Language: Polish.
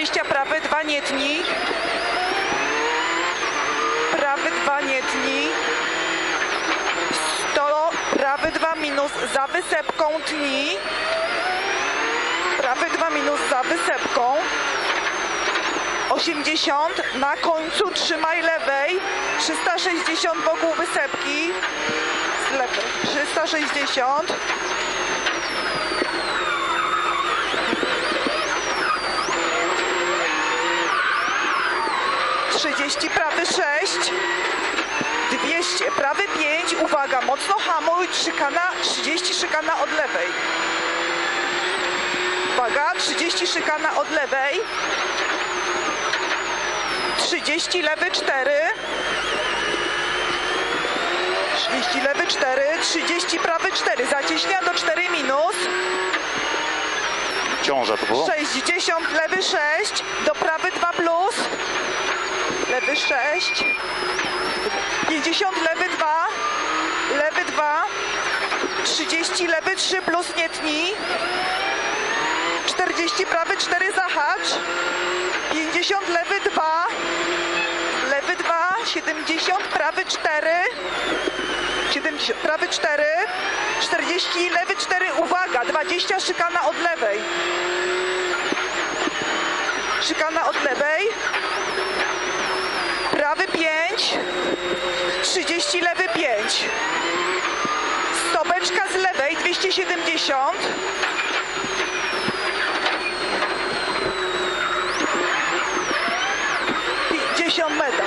120 prawy, 2 nie tnij. Prawy 2 nie tnij. 100, prawy 2 minus za wysepką tnij. Prawy 2 minus za wysepką. 80 na końcu trzymaj lewej. 360 wokół wysepki. Z lewej. 360. Trzydzieści prawy sześć, dwieście prawy pięć, uwaga, mocno hamuj, szykana, 30 szykana od lewej. Uwaga, 30 szykana od lewej. 30 lewy 4. 30 lewy 4, 30 prawy 4. Zacieśnia do 4 minus. Ciąża to było? 60 lewy 6, do prawy 2 plus. Lewy 6. 50 lewy 2, lewy 2. 30 lewy 3 plus nie tnij. 40 prawy 4 zahacz. 50 lewy 2. Lewy 2, 70 prawy 4. 70 prawy 4. 40 lewy 4, uwaga, 20 szykana od lewej. Szykana od lewej. Prawy 5. 30 lewy 5. Stopeczka z lewej 270. Pięćdziesiąt metrów.